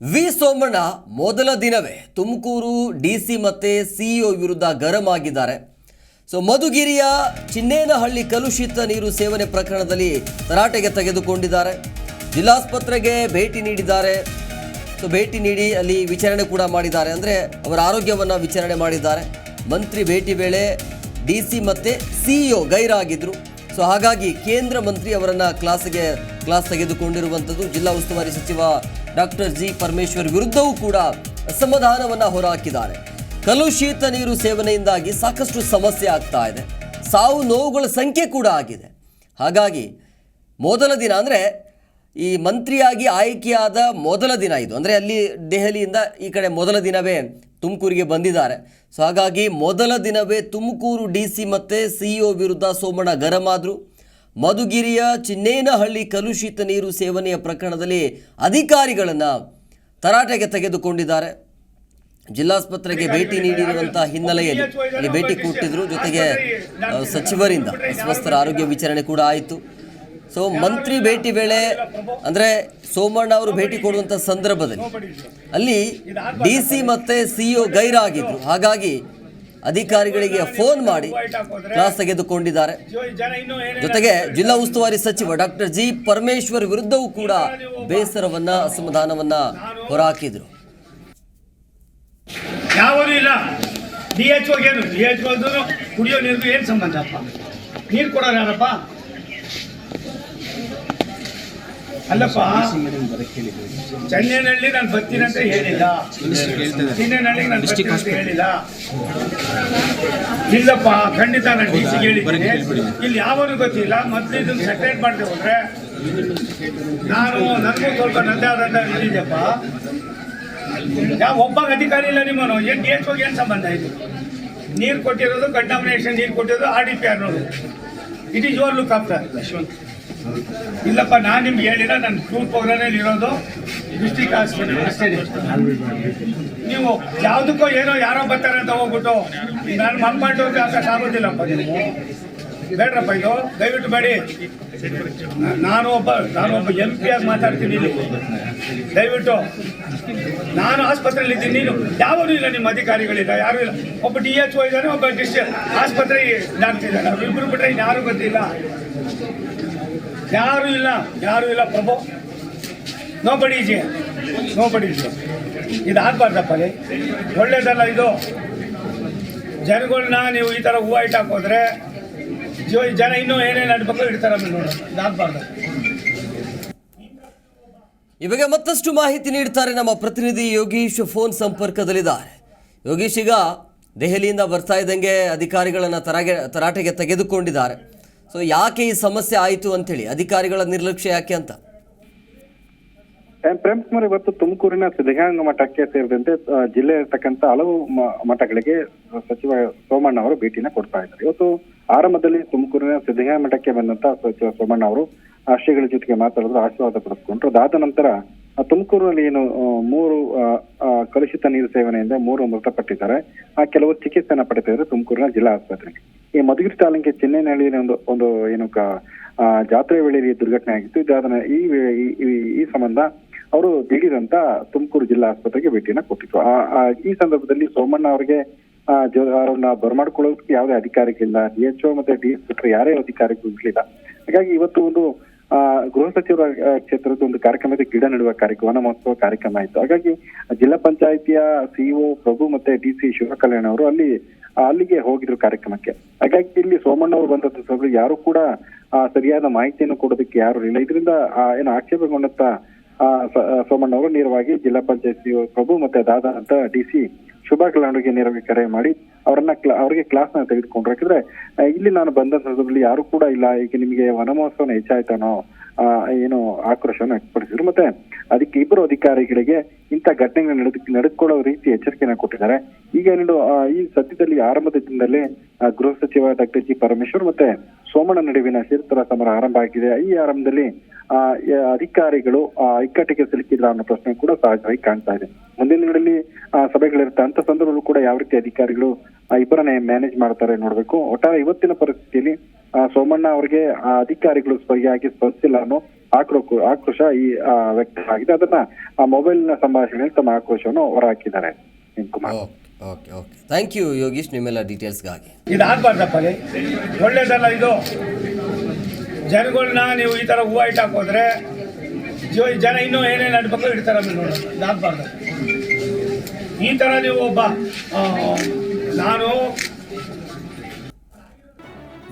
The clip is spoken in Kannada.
ವಿ ಸೋಮಣ್ಣ ಮೊದಲ ದಿನವೇ ತುಮಕೂರು ಡಿ ಸಿ ಮತ್ತು ಸಿಇಒ ವಿರುದ್ಧ ಗರಂ ಆಗಿದ್ದಾರೆ. ಸೊ, ಮಧುಗಿರಿಯ ಚಿನ್ನೇನಹಳ್ಳಿ ಕಲುಷಿತ ನೀರು ಸೇವನೆ ಪ್ರಕರಣದಲ್ಲಿ ತರಾಟೆಗೆ ತೆಗೆದುಕೊಂಡಿದ್ದಾರೆ. ಜಿಲ್ಲಾಸ್ಪತ್ರೆಗೆ ಭೇಟಿ ನೀಡಿದ್ದಾರೆ. ಸೊ, ಭೇಟಿ ನೀಡಿ ಅಲ್ಲಿ ವಿಚಾರಣೆ ಕೂಡ ಮಾಡಿದ್ದಾರೆ. ಅಂದರೆ ಅವರ ಆರೋಗ್ಯವನ್ನು ವಿಚಾರಣೆ ಮಾಡಿದ್ದಾರೆ. ಮಂತ್ರಿ ಭೇಟಿ ವೇಳೆ ಡಿ ಸಿ ಮತ್ತು ಸಿಇಒ ಗೈರಾಗಿದ್ದರು ಸೊ, ಹಾಗಾಗಿ ಕೇಂದ್ರ ಮಂತ್ರಿ ಅವರನ್ನು ಕ್ಲಾಸ್ಗೆ, ಕ್ಲಾಸ್ ತೆಗೆದುಕೊಂಡಿರುವಂಥದ್ದು ಜಿಲ್ಲಾ ಉಸ್ತುವಾರಿ ಸಚಿವ ಡಾಕ್ಟರ್ ಜಿ ಪರಮೇಶ್ವರ್ ವಿರುದ್ಧವೂ ಕೂಡ ಅಸಮಾಧಾನವನ್ನು ಹೊರಹಾಕಿದ್ದಾರೆ. ಕಲುಷಿತ ನೀರು ಸೇವನೆಯಿಂದಾಗಿ ಸಾಕಷ್ಟು ಸಮಸ್ಯೆ ಆಗ್ತಾ ಇದೆ. ಸಾವು ನೋವುಗಳ ಸಂಖ್ಯೆ ಕೂಡ ಆಗಿದೆ. ಹಾಗಾಗಿ ಮೊದಲ ದಿನ ಅಂದರೆ ಈ ಮಂತ್ರಿಯಾಗಿ ಆಯ್ಕೆಯಾದ ಮೊದಲ ದಿನ ಇದು. ಅಂದರೆ ಅಲ್ಲಿ ದೆಹಲಿಯಿಂದ ಈ ಕಡೆ ಮೊದಲ ದಿನವೇ ತುಮಕೂರಿಗೆ ಬಂದಿದ್ದಾರೆ. ಸೊ ಹಾಗಾಗಿ ಮೊದಲ ದಿನವೇ ತುಮಕೂರು ಡಿ ಸಿ ಮತ್ತು ಸಿ ಇ ವಿರುದ್ಧ ಸೋಮಣ್ಣ ಗರಂ ಮಧುಗಿರಿಯ ಚಿನ್ನೇನಹಳ್ಳಿ ಕಲುಷಿತ ನೀರು ಸೇವನೆಯ ಪ್ರಕರಣದಲ್ಲಿ ಅಧಿಕಾರಿಗಳನ್ನು ತರಾಟೆಗೆ ತೆಗೆದುಕೊಂಡಿದ್ದಾರೆ. ಜಿಲ್ಲಾಸ್ಪತ್ರೆಗೆ ಭೇಟಿ ನೀಡಿರುವಂತಹ ಹಿನ್ನೆಲೆಯಲ್ಲಿ ಇಲ್ಲಿ ಭೇಟಿ ಕೊಟ್ಟಿದ್ರು. ಜೊತೆಗೆ ಸಚಿವರಿಂದ ಅಸ್ವಸ್ಥರ ಆರೋಗ್ಯ ವಿಚಾರಣೆ ಕೂಡ ಆಯಿತು. ಸೊ ಮಂತ್ರಿ ಭೇಟಿ ವೇಳೆ ಅಂದರೆ ಸೋಮಣ್ಣ ಅವರು ಭೇಟಿ ಕೊಡುವಂಥ ಸಂದರ್ಭದಲ್ಲಿ ಅಲ್ಲಿ ಡಿ ಸಿ ಮತ್ತು ಸಿಇಒ ಗೈರಾಗಿದ್ದರು ಹಾಗಾಗಿ ಅಧಿಕಾರಿಗಳಿಗೆ ಫೋನ್ ಮಾಡಿ ಕ್ಲಾಸ್ ತೆಗೆದುಕೊಂಡಿದ್ದಾರೆ. ಜೊತೆಗೆ ಜಿಲ್ಲಾ ಉಸ್ತುವಾರಿ ಸಚಿವ ಡಾಕ್ಟರ್ ಜಿ ಪರಮೇಶ್ವರ್ ವಿರುದ್ಧವೂ ಕೂಡ ಬೇಸರವನ್ನ, ಅಸಮಾಧಾನವನ್ನ ಹೊರಹಾಕಿದ್ರು. ಇಲ್ಲ. ಕುಡಿಯೋ ನೀರು ಏನು ಸಂಬಂಧಪ್ಪ ನೀರು ಕೊಡೋರು ಯಾರಪ್ಪ? ಅಲ್ಲಪ್ಪ ಚೆನ್ನೈನಲ್ಲಿ ನಾನು ಬರ್ತೀನಿ ಅಂತ ಹೇಳಿಲ್ಲ. ಚೆನ್ನೈನಲ್ಲಿ ನಾನು ಬರ್ತೀನಿ ಅಂತ ಹೇಳಿಲ್ಲ. ಇಲ್ಲಪ್ಪ ಖಂಡಿತ ನಾನು ಡಿ ಸಿ ಹೇಳಿದ್ದೀನಿ. ಇಲ್ಲಿ ಯಾವನು ಗೊತ್ತಿಲ್ಲ. ಮೊದಲು ಇದನ್ನು ಸೆಪರೇಟ್ ಮಾಡದೆ ಹೋದ್ರೆ ನಾನು ನನಗೂ ಸ್ವಲ್ಪ ನಂದೇ ಆದಂತ ಹೇಳಿದ್ದೆಪ್ಪ ಯಾವ ಒಬ್ಬ ಅಧಿಕಾರಿ ಇಲ್ಲ ನಿಮ್ಮನು ಏನ್ ಡಿ ಎಚ್ ಏನು ಸಂಬಂಧ ಇದು? ನೀರು ಕೊಟ್ಟಿರೋದು ಕಂಟಾಮಿನೇಷನ್ ನೀರು ಕೊಟ್ಟಿರೋದು ಆರ್ ಡಿ ಪಿ ಅನ್ನೋದು it is your look after ಇಲ್ಲಪ್ಪ, ನಾನು ನಿಮ್ಗೆ ಹೇಳಿಲ್ಲ ನನ್ನ ಟೂರ್ ಪ್ರೋಗ್ರಾಮಲ್ಲಿ ಇರೋದು ಡಿಸ್ಟಿಕ್ ಹಾಸ್ಪಿಟಲ್ ಅಷ್ಟೇ ನೀವು ಯಾವುದಕ್ಕೋ ಏನೋ ಯಾರೋ ಬರ್ತಾರೆ ಅಂತ ಹೋಗ್ಬಿಟ್ಟು, ನಾನು ಹಾಕಕ್ಕೆ ಆಗೋದಿಲ್ಲಪ್ಪ ನೀವು ಬೇಡ್ರಪ್ಪ ಇದು, ದಯವಿಟ್ಟು ಬೇಡಿ. ನಾನು ಒಬ್ಬ ನಾನು ಒಬ್ಬ ಎಂ ಪಿ ಆಗಿ ಮಾತಾಡ್ತೀನಿ ದಯವಿಟ್ಟು, ನಾನು ಆಸ್ಪತ್ರೆಯಲ್ಲಿ ಇದ್ದೀನಿ. ನೀನು ಯಾವುದು ಇಲ್ಲ, ನಿಮ್ಮ ಅಧಿಕಾರಿಗಳಿಲ್ಲ ಯಾರು ಇಲ್ಲ. ಒಬ್ಬ ಡಿ ಎಚ್ ಒ ಇದ್ದಾನೆ, ಒಬ್ಬ ಡಿಸ್ಟ್ರಿಕ್ಟ್ ಆಸ್ಪತ್ರೆ ಡಾಕ್ಟರ್ ಇದ್ದಾನೆ ಇಬ್ಬರು ಬಿಟ್ಟರೆ ಯಾರು ಗೊತ್ತಿಲ್ಲ ಯಾರು ಇಲ್ಲ ಯಾರು ಇಲ್ಲ Prabhu. No J no J ಇದು ಆಗಬಾರ್ದಪ್ಪ ಅಲ್ಲಿ ಒಳ್ಳೇದಲ್ಲ ಇದು. ಜನಗಳನ್ನ ನೀವು ಈ ಥರ ಹೂವು ಇಟ್ಟು ಹಾಕೋದ್ರೆ ಜೀವ ಜನ ಇನ್ನೂ ಏನೇನು ಅಡ್ಬೇಕು ಇಡ್ತಾರೆ ನೋಡಿ. ಈ ಬಗ್ಗೆ ಮತ್ತಷ್ಟು ಮಾಹಿತಿ ನೀಡ್ತಾರೆ ನಮ್ಮ ಪ್ರತಿನಿಧಿ ಯೋಗೀಶ್ ಫೋನ್ ಸಂಪರ್ಕದಲ್ಲಿದ್ದಾರೆ. ಯೋಗೀಶ್ ಈಗ ದೆಹಲಿಯಿಂದ ಬರ್ತಾ ಇದ್ದಂಗೆ ಅಧಿಕಾರಿಗಳನ್ನು ತರಾಗೆ ತರಾಟೆಗೆ ತೆಗೆದುಕೊಂಡಿದ್ದಾರೆ. ಸೊ ಯಾಕೆ ಈ ಸಮಸ್ಯೆ ಆಯಿತು ಅಂತೇಳಿ, ಅಧಿಕಾರಿಗಳ ನಿರ್ಲಕ್ಷ್ಯ ಯಾಕೆ ಅಂತ? ಪ್ರೇಮ್ ಕುಮಾರ್ ಇವತ್ತು ತುಮಕೂರಿನ ಸಿದ್ಧಗಂಗಾ ಮಠಕ್ಕೆ ಸೇರಿದಂತೆ ಜಿಲ್ಲೆ ಇರತಕ್ಕಂತ ಹಲವು ಮಠಗಳಿಗೆ ಸಚಿವ ಸೋಮಣ್ಣ ಅವರು ಭೇಟಿನ ಕೊಡ್ತಾ ಇದ್ದಾರೆ. ಇವತ್ತು ಆರಂಭದಲ್ಲಿ ತುಮಕೂರಿನ ಸಿದ್ಧಗಂಗಾ ಮಠಕ್ಕೆ ಬಂದಂತ ಸಚಿವ ಸೋಮಣ್ಣ ಅವರು ಶ್ರೀಗಳ ಜೊತೆಗೆ ಮಾತಾಡಿದ್ರು, ಆಶೀರ್ವಾದ ಪಡೆದುಕೊಂಡ್ರು. ಅದಾದ ನಂತರ ತುಮಕೂರಿನಲ್ಲಿ ಏನು ಮೂರು ಕಲುಷಿತ ನೀರು ಸೇವನೆಯಿಂದ ಮೂರು ಮೃತಪಟ್ಟಿದ್ದಾರೆ. ಆ, ಕೆಲವು ಚಿಕಿತ್ಸೆನ ಪಡೆದಿದ್ದಾರೆ ತುಮಕೂರಿನ ಜಿಲ್ಲಾ ಆಸ್ಪತ್ರೆಗೆ. ಈ ಮಧುಗಿರಿ ತಾಲೂಕಿನ ಚೆನ್ನೈನಲ್ಲಿ ಒಂದು ಒಂದು ಏನು ಜಾತ್ರೆ ವೇಳೆಯಲ್ಲಿ ದುರ್ಘಟನೆ ಆಗಿತ್ತು. ಇದಾದ ಈ ಈ- ಸಂಬಂಧ ಅವರು ದಿಢೀರಂತ ತುಮಕೂರು ಜಿಲ್ಲಾ ಆಸ್ಪತ್ರೆಗೆ ಭೇಟಿಯನ್ನ ಕೊಟ್ಟಿತ್ತು. ಈ ಸಂದರ್ಭದಲ್ಲಿ ಸೋಮಣ್ಣ ಅವರಿಗೆ ಅವರನ್ನ ಬರಮಾಡ್ಕೊಳ್ಳೋದಕ್ಕೆ ಯಾವುದೇ ಅಧಿಕಾರಿಗಳಿಲ್ಲ ಡಿ ಎಚ್ ಒ ಮತ್ತೆ ಡಿ ಎಸ್ ಬಿಟ್ಟರೆ ಯಾರೇ ಅಧಿಕಾರಿಗಳು ಇರಲಿಲ್ಲ. ಹಾಗಾಗಿ ಇವತ್ತು ಒಂದು ಗೃಹ ಸಚಿವರ ಕ್ಷೇತ್ರದ ಒಂದು ಕಾರ್ಯಕ್ರಮದ ಗಿಡ ನೆಡುವ ಕಾರ್ಯಕ್ರಮ, ವನ ಮಹೋತ್ಸವ ಕಾರ್ಯಕ್ರಮ ಆಯಿತು. ಹಾಗಾಗಿ ಜಿಲ್ಲಾ ಪಂಚಾಯಿತಿಯ ಸಿಇಒ ಪ್ರಭು ಮತ್ತೆ ಡಿ ಸಿ ಶಿವಕಲ್ಯಾಣ್ ಅವರು ಅಲ್ಲಿ ಅಲ್ಲಿಗೆ ಹೋಗಿದ್ರು ಕಾರ್ಯಕ್ರಮಕ್ಕೆ. ಹಾಗಾಗಿ ಇಲ್ಲಿ ಸೋಮಣ್ಣ ಅವರು ಬಂದದ್ದು ಸಭೆ ಯಾರು ಕೂಡ ಸರಿಯಾದ ಮಾಹಿತಿಯನ್ನು ಕೊಡೋದಕ್ಕೆ ಯಾರು ಇಲ್ಲ. ಇದರಿಂದ ಏನು ಆಕ್ಷೇಪಗೊಂಡಂತ ಸೋಮಣ್ಣ ಅವರು ನೇರವಾಗಿ ಜಿಲ್ಲಾ ಪಂಚಾಯತ್ ಪ್ರಭು ಮತ್ತೆ ದಾದಾ ಅಂತ ಡಿ ಸಿ ಶುಭಾ ಕಲ್ಯಾಣ್ಗೆ ನೇರವಾಗಿ ಕರೆ ಮಾಡಿ ಅವರನ್ನ ಅವರಿಗೆ ಕ್ಲಾಸ್ನ ತೆಗೆದುಕೊಂಡ್ರು ಯಾಕಂದ್ರೆ ಇಲ್ಲಿ ನಾನು ಬಂದ ಸಂದರ್ಭದಲ್ಲಿ ಯಾರು ಕೂಡ ಇಲ್ಲ. ಈಗ ನಿಮಗೆ ವನಮಹೋತ್ಸವನ ಹೆಚ್ಚಾಯ್ತಾನೋ ಏನು ಆಕ್ರೋಶವನ್ನು ವ್ಯಕ್ತಪಡಿಸಿದ್ರು. ಮತ್ತೆ ಅದಕ್ಕೆ ಇಬ್ಬರು ಅಧಿಕಾರಿಗಳಿಗೆ ಇಂಥ ಘಟನೆಗಳನ್ನ ನಡೆದು ನಡೆದುಕೊಳ್ಳೋ ರೀತಿ ಎಚ್ಚರಿಕೆಯನ್ನು ಕೊಟ್ಟಿದ್ದಾರೆ. ಈಗ ಏನು ಈ ಸದ್ಯದಲ್ಲಿ ಆರಂಭದ ದಿನದಲ್ಲಿ ಗೃಹ ಸಚಿವ ಡಾಕ್ಟರ್ ಜಿ ಪರಮೇಶ್ವರ್ ಮತ್ತೆ ಸೋಮಣ್ಣ ನಡುವಿನ ಶಿರತರ ಸಮರ ಆರಂಭ ಆಗಿದೆ. ಈ ಆರಂಭದಲ್ಲಿ ಆ, ಅಧಿಕಾರಿಗಳು ಆ, ಇಕ್ಕಟ್ಟಿಗೆ ಸಿಲುಕಿದ್ರ ಅನ್ನೋ ಪ್ರಶ್ನೆ ಕೂಡ ಸಹಜವಾಗಿ ಕಾಣ್ತಾ ಇದೆ. ಮುಂದಿನ ದಿನಗಳಲ್ಲಿ ಆ, ಸಭೆಗಳಿರುತ್ತೆ. ಅಂತ ಸಂದರ್ಭದಲ್ಲೂ ಕೂಡ ಯಾವ ರೀತಿ ಅಧಿಕಾರಿಗಳು ಇಬ್ಬರನ್ನೇ ಮ್ಯಾನೇಜ್ ಮಾಡ್ತಾರೆ ನೋಡ್ಬೇಕು. ಒಟ್ಟಾರೆ ಇವತ್ತಿನ ಪರಿಸ್ಥಿತಿಯಲ್ಲಿ ಸೋಮಣ್ಣ ಅವರಿಗೆ ಆ ಅಧಿಕಾರಿಗಳು ಸರಿಯಾಗಿ ಸ್ಪರ್ಶಿಲ್ಲ ಅನ್ನೋ ಆಕ್ರೋ ಆಕ್ರೋಶ ಈ ವ್ಯಕ್ತ ಆಗಿದೆ ಅದನ್ನ ಆ ಮೊಬೈಲ್ನ ಸಂಭಾಷಣೆಯಲ್ಲಿ ತಮ್ಮ ಆಕ್ರೋಶವನ್ನು ಹೊರಹಾಕಿದ್ದಾರೆ Kumar. Okay okay thank you Yogish ನಿಮ್ಮೆಲ್ಲ ಡೀಟೇಲ್ಸ್ಗಾಗಿ. ಇದು ಆಗ್ಬಾರ್ದಪ್ಪ ರೀ ಒಳ್ಳೇದಲ್ಲ ಇದು. ಜನಗಳನ್ನ ನೀವು ಈ ಥರ ಹೂವು ಇಟ್ಟು ಹಾಕೋದ್ರೆ ಜನ ಇನ್ನೂ ಏನೇನು ಅಡ್ಬೇಕು ಇಡ್ತಾರೆ ನೋಡಿ. ಇದಾಗಬಾರ್ದು ಈ ಥರ ನೀವು ಒಬ್ಬ ನಾನು